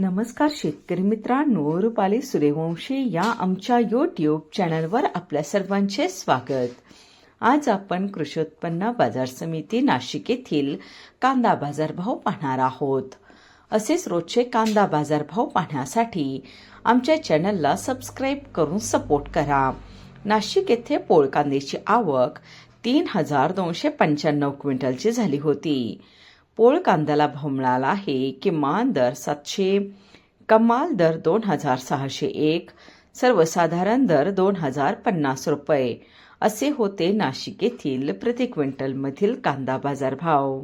नमस्कार शेतकरी मित्रांनो रुपाली सूर्यवंशी या आमच्या यूट्यूब चॅनलवर आपल्या सर्वांचे स्वागत. आज आपण कृषी उत्पन्न बाजार समिती नाशिक येथील कांदा बाजारभाव पाहणार आहोत. असेच रोजचे कांदा बाजारभाव पाहण्यासाठी आमच्या चॅनलला सबस्क्राईब करून सपोर्ट करा. नाशिक येथे पोळ कांद्याची आवक तीन हजार दोनशे पंच्याण्णव क्विंटलची झाली होती. पोळ कांद्याला भाव मिळाला आहे. किमान दर सातशे कमाल दर दोन हजार सहाशे एक सर्वसाधारण दर दोन हजार पन्नास रुपये. असे होते नाशिक येथील प्रति क्विंटलमधील कांदा बाजार भाव.